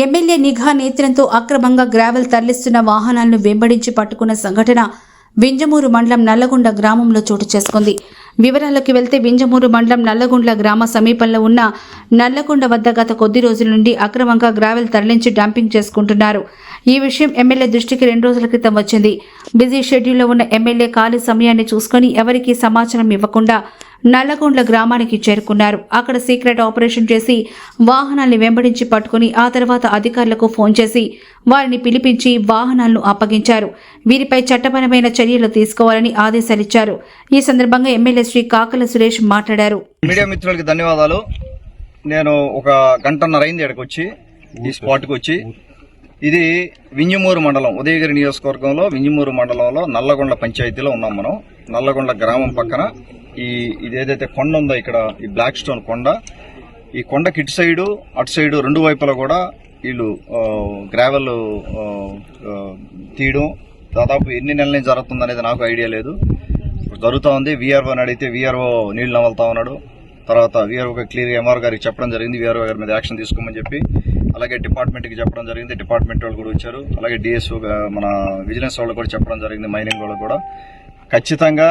MLA నిఘా నేత్రంతో అక్రమంగా gravel తరలిస్తున్న వాహనాలను వెంబడించి పట్టుకున్న సంఘటన వింజమూరు మండలం నల్లగొండ గ్రామంలో చోటు చేసుకుంది. వివరాలకి వెళ్తే వింజమూరు మండలం నల్లగొండ గ్రామ సమీపంలో ఉన్న నల్లగొండ వద్ద గత కొద్ది రోజుల నుండి అక్రమంగా గ్రావెల్ తరలించి డంపింగ్ చేసుకుంటున్నారు. ఈ విషయం ఎమ్మెల్యే దృష్టికి రెండు రోజుల క్రితం వచ్చింది. బిజీ షెడ్యూల్లో ఉన్న ఎమ్మెల్యే ఖాళీ సమయాన్ని చూసుకొని ఎవరికీ సమాచారం ఇవ్వకుండా నల్లగొండ్ల గ్రామానికి చేరుకున్నారు. అక్కడ సీక్రెట్ ఆపరేషన్ చేసి వాహనాల్ని వెంబడించి పట్టుకుని ఆ తర్వాత అధికారులకు ఫోన్ చేసి వారిని పిలిపించి వాహనాలను అప్పగించారు. వీరిపై చట్టపరమైన చర్యలు తీసుకోవాలని ఆదేశాలిచ్చారు. ఈ సందర్భంగా ఎమ్మెల్యే శ్రీ కాకల సురేష్ మాట్లాడారు. మీడియా మిత్రులకి ధన్యవాదాలు. నేను ఒక గంటన్నర అయింది ఇక్కడికి వచ్చి ఈ స్పాట్కి వచ్చి. ఇది వింజమూరు మండలం ఉదయగిరి నియోజకవర్గంలో వింజమూరు మండలంలో నల్లగొండ పంచాయతీలో ఉన్నాం మనం. నల్లగొండ గ్రామం పక్కన ఈ ఇది ఏదైతే కొండ ఉందో ఇక్కడ ఈ బ్లాక్ స్టోన్ కొండ ఈ కొండకి ఇటు సైడు అటు సైడు రెండు వైపులా కూడా వీళ్ళు గ్రావెల్ తీయడం. దాదాపు ఎన్ని నెలల నుంచి జరుగుతుంది అనేది నాకు ఐడియా లేదు. జరుగుతూ ఉంది. విఆర్ఓని అడిగితే విఆర్ఓ నీళ్ళు నవలుతా ఉన్నాడు. తర్వాత విఆర్ఓకి క్లియర్ ఎంఆర్ గారికి చెప్పడం జరిగింది. విఆర్ఓ గారి మీద యాక్షన్ తీసుకోమని చెప్పి అలాగే డిపార్ట్మెంట్కి చెప్పడం జరిగింది. డిపార్ట్మెంట్ వాళ్ళు కూడా వచ్చారు. అలాగే డిఎస్ఓ మన విజిలెన్స్ వాళ్ళు కూడా చెప్పడం జరిగింది. మైనింగ్ వాళ్ళు కూడా. ఖచ్చితంగా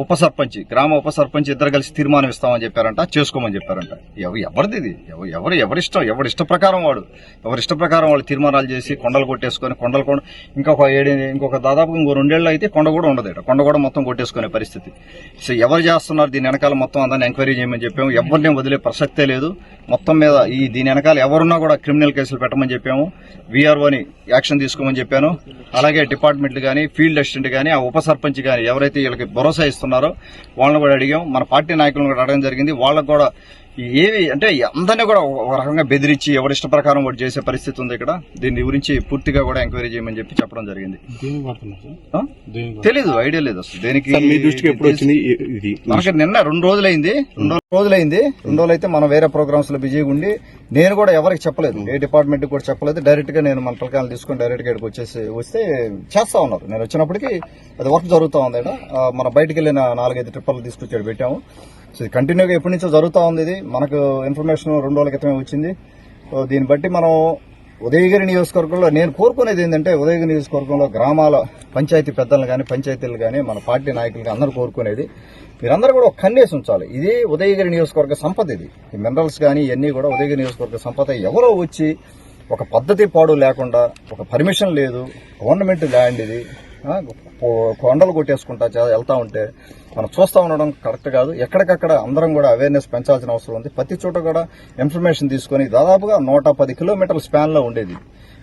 ఉప సర్పంచ్ గ్రామ ఉప సర్పంచ్ ఇద్దరు కలిసి తీర్మానం ఇస్తామని చెప్పారంట చేసుకోమని చెప్పారంట. ఎవరు ఎవరిది ఇది? ఎవరు ఎవరు ఎవరిష్టం ఎవరి ఇష్ట ప్రకారం వాడు. ఎవరి ఇష్ట ప్రకారం వాళ్ళు తీర్మానాలు చేసి కొండలు కొట్టేసుకొని కొండలు కొండ ఇంకొక ఏడు ఇంకొక దాదాపు ఇంకో రెండేళ్ళు అయితే కొండ కూడా ఉండదు ఇక్కడ కొండ కూడా మొత్తం కొట్టేసుకునే పరిస్థితి. సో ఎవరు చేస్తున్నారు? దీని వెనకాల మొత్తం అందరిని ఎంక్వైరీ చేయమని చెప్పాము. ఎవరిని వదిలే ప్రసక్తే లేదు. మొత్తం మీద ఈ దీని వెనకాల ఎవరున్నా కూడా క్రిమినల్ కేసులు పెట్టమని చెప్పాము. వీఆర్ఓని యాక్షన్ తీసుకోమని చెప్పాను. అలాగే డిపార్ట్మెంట్లు కానీ ఫీల్డ్ అసిస్టెంట్ కానీ ఆ ఉప సర్పంచ్ కానీ ఎవరైతే వీళ్ళకి భరోసా ఇస్తున్నారో వాళ్ళని కూడా అడిగాం. మన పార్టీ నాయకులను కూడా అడగడం జరిగింది. వాళ్ళకు కూడా ఏవి అంటే అందరినీ కూడా ఒక రకంగా బెదిరించి ఎవరి ఇష్ట ప్రకారం కూడా చేసే పరిస్థితి ఉంది ఇక్కడ. దీని గురించి పూర్తిగా కూడా ఎంక్వైరీ చేయమని చెప్పి చెప్పడం జరిగింది. తెలీదు ఐడియా లేదు అసలు. దేనికి సార్ మీ దృష్టికి ఎప్పుడు వచ్చింది ఇ- ఇది? మనకి నిన్న రెండు రోజులైంది. రెండు రోజులైంది. రెండు రోజులు అయితే మనం వేరే ప్రోగ్రామ్స్లో బిజీగా ఉండి నేను కూడా ఎవరికి చెప్పలేదు. ఏ డిపార్ట్మెంట్ కూడా చెప్పలేదు. డైరెక్ట్గా నేను మన పిల్లకాయలు తీసుకొని డైరెక్ట్గా ఇక్కడికి వచ్చేసి వస్తే చేస్తా ఉన్నారు. నేను వచ్చినప్పటికీ అది వర్క్ జరుగుతూ ఉంది మన బయటికి వెళ్ళిన నాలుగైదు ట్రిప్పర్లు తీసుకొచ్చి ఈడ పెట్టాము. సో కంటిన్యూగా ఎప్పటి నుంచో జరుగుతూ ఉంది ఇది. మనకు ఇన్ఫర్మేషన్ రెండు రోజుల క్రితమే వచ్చింది. సో దీన్ని బట్టి మనం ఉదయగిరి నియోజకవర్గంలో నేను కోరుకునేది ఏంటంటే ఉదయగిరి నియోజకవర్గంలో గ్రామాల పంచాయతీ పెద్దలు కానీ పంచాయతీలు కానీ మన పార్టీ నాయకులు అందరూ కోరుకునేది. మీరందరూ కూడా ఒక కన్నేసి ఉంచాలి. ఇది ఉదయగిరి నియోజకవర్గ సంపద ఇది. ఈ మినరల్స్ కానీ ఇవన్నీ కూడా ఉదయగిరి నియోజకవర్గ సంపద. ఎవరో వచ్చి ఒక పద్ధతి పాడు లేకుండా ఒక పర్మిషన్ లేదు గవర్నమెంట్ ల్యాండ్ ఇది. కొండలు కొట్టేసుకుంటా వెళ్తా ఉంటే మనం చూస్తా ఉండడం కరెక్ట్ కాదు. ఎక్కడికక్కడ అందరం కూడా అవేర్నెస్ పెంచాల్సిన అవసరం ఉంది. ప్రతి చోట కూడా ఇన్ఫర్మేషన్ తీసుకొని దాదాపుగా నూట పది కిలోమీటర్ల స్పాన్లో ఉండేది.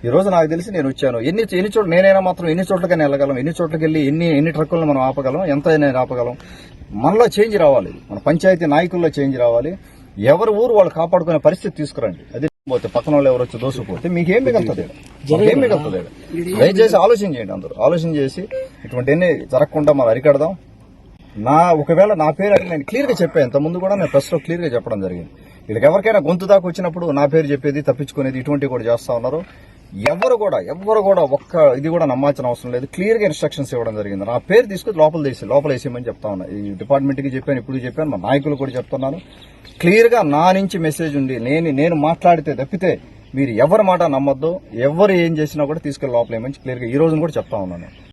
ఈ రోజు నాకు తెలిసి నేను వచ్చాను. ఎన్ని ఎన్ని చోట్ల నేనైనా మాత్రం ఎన్ని చోట్లకైనా వెళ్ళగలం ఎన్ని చోట్లకి వెళ్ళి ఎన్ని ఎన్ని ట్రక్కులను మనం ఆపగలం ఎంత అయినా ఆపగలం. మనలో చేంజ్ రావాలి. మన పంచాయతీ నాయకుల్లో చేంజ్ రావాలి. ఎవరి ఊరు వాళ్ళు కాపాడుకునే పరిస్థితి తీసుకురండి. అది పోతే పక్కన వాళ్ళు ఎవరు వచ్చి దోసుకుపోతే మీకు ఏం మిగులుతుంది? ఏం మిగులుతుంది? దయచేసి ఆలోచన చేయండి అందరూ ఆలోచన చేసి ఇటువంటివన్నీ జరగకుండా మనం అరికడదాం నా ఒకవేళ నా పేరు అడిగి నేను క్లియర్గా చెప్పాను ఇంతకుముందు ముందు కూడా నేను ప్రెస్లో క్లియర్గా చెప్పడం జరిగింది. వీళ్ళకి ఎవరికైనా గొంతు దాకా వచ్చినప్పుడు నా పేరు చెప్పేది తప్పించుకునేది ఇటువంటివి కూడా చేస్తా ఉన్నారు. ఎవరు కూడా ఎవరు కూడా ఒక్క ఇది కూడా నమ్మాల్సిన అవసరం లేదు. క్లియర్గా ఇన్స్ట్రక్షన్స్ ఇవ్వడం జరిగింది. నా పేరు తీసుకుని లోపల తీసి లోపల వేసేయమని చెప్తా ఉన్నా. ఈ డిపార్ట్మెంట్కి చెప్పాను ఇప్పుడు చెప్పాను మా నాయకులు కూడా చెప్తున్నాను క్లియర్గా నా నుంచి మెసేజ్ ఉంది. నేను నేను మాట్లాడితే తప్పితే మీరు ఎవరి మాట నమ్మొద్దు. ఎవరు ఏం చేసినా కూడా తీసుకెళ్ళి లోపల ఏమని క్లియర్ ఈ రోజున కూడా చెప్తా ఉన్నాను.